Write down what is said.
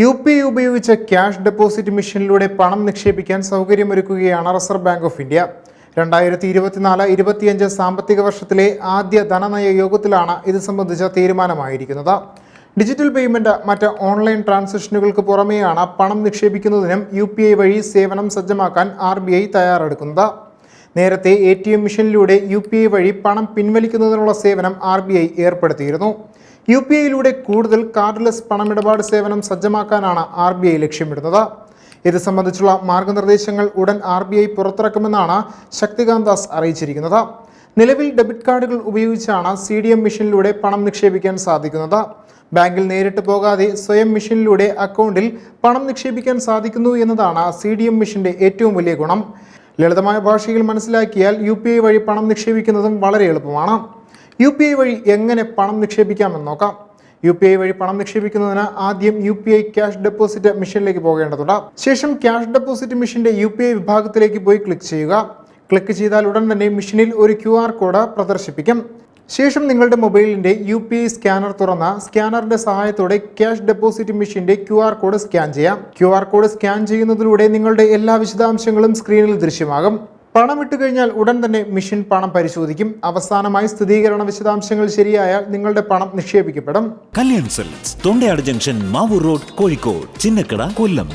U P ഉപയോഗിച്ച് cash deposit മെഷീനിലൂടെ പണം നിക്ഷേപിക്കാൻ സൗകര്യമൊരുക്കുകയാണ് റിസർവ് ബാങ്ക് ഓഫ് ഇന്ത്യ. രണ്ടായിരത്തി ഇരുപത്തിനാല് ഇരുപത്തിയഞ്ച് സാമ്പത്തിക വർഷത്തിലെ ആദ്യ ധനനയ യോഗത്തിലാണ് ഇത് സംബന്ധിച്ച തീരുമാനമായിരിക്കുന്നത്. ഡിജിറ്റൽ പേയ്മെന്റ് മറ്റ് ഓൺലൈൻ ട്രാൻസാക്ഷനുകൾക്ക് പുറമെയാണ് പണം നിക്ഷേപിക്കുന്നതിനും യു പി ഐ വഴി സേവനം സജ്ജമാക്കാൻ ആർ ബി ഐ തയ്യാറെടുക്കുന്നത്. നേരത്തെ എ ടി എം മെഷീനിലൂടെ യു പി ഐ വഴി പണം പിൻവലിക്കുന്നതിനുള്ള സേവനം ആർ ബി ഐ ഏർപ്പെടുത്തിയിരുന്നു. യു പി ഐയിലൂടെ കൂടുതൽ കാർഡ്ലെസ് പണമിടപാട് സേവനം സജ്ജമാക്കാനാണ് ആർ ബി ഐ ലക്ഷ്യമിടുന്നത്. ഇത് സംബന്ധിച്ചുള്ള മാർഗനിർദ്ദേശങ്ങൾ ഉടൻ ആർ ബി ഐ പുറത്തിറക്കുമെന്നാണ് ശക്തികാന്ത് ദാസ് അറിയിച്ചിരിക്കുന്നത്. നിലവിൽ ഡെബിറ്റ് കാർഡുകൾ ഉപയോഗിച്ചാണ് സി ഡി എം മെഷീനിലൂടെ പണം നിക്ഷേപിക്കാൻ സാധിക്കുന്നത്. ബാങ്കിൽ നേരിട്ട് പോകാതെ സ്വയം മെഷീനിലൂടെ അക്കൗണ്ടിൽ പണം നിക്ഷേപിക്കാൻ സാധിക്കുന്നു എന്നതാണ് സി ഡി എം മെഷീന്റെ ഏറ്റവും വലിയ ഗുണം. ലളിതമായ ഭാഷയിൽ മനസ്സിലാക്കിയാൽ യു പി ഐ വഴി പണം നിക്ഷേപിക്കുന്നതും വളരെ എളുപ്പമാണ്. യു പി ഐ വഴി എങ്ങനെ പണം നിക്ഷേപിക്കാമെന്ന് നോക്കാം. യു പി ഐ വഴി പണം നിക്ഷേപിക്കുന്നതിന് ആദ്യം U P I cash deposit മെഷീനിലേക്ക് പോകേണ്ടതുണ്ട്. ശേഷം ക്യാഷ് ഡെപ്പോസിറ്റ് മിഷന്റെ യു പി ഐ വിഭാഗത്തിലേക്ക് പോയി ക്ലിക്ക് ചെയ്യുക. ക്ലിക്ക് ചെയ്താൽ ഉടൻ തന്നെ മെഷീനിൽ ഒരു ക്യു ആർ കോഡ് പ്രദർശിപ്പിക്കും. ശേഷം നിങ്ങളുടെ മൊബൈലിന്റെ യു പി ഐ സ്കാനർ തുറന്ന സ്കാനറിന്റെ സഹായത്തോടെ ക്യാഷ് ഡെപ്പോസിറ്റ് മെഷീന്റെ ക്യു ആർ കോഡ് സ്കാൻ ചെയ്യാം. ക്യു ആർ കോഡ് സ്കാൻ ചെയ്യുന്നതിലൂടെ നിങ്ങളുടെ എല്ലാ വിശദാംശങ്ങളും സ്ക്രീനിൽ ദൃശ്യമാകും. പണം ഇട്ട് കഴിഞ്ഞാൽ ഉടൻ തന്നെ മിഷൻ പണം പരിശോധിക്കും. അവസാനമായി സ്ഥിരീകരണ വിശദാംശങ്ങൾ ശരിയായാൽ നിങ്ങളുടെ പണം നിക്ഷേപിക്കപ്പെടും. Kalyan cells Thondayad junction Mavoor road Kozhikode Chinnakada കൊല്ലം.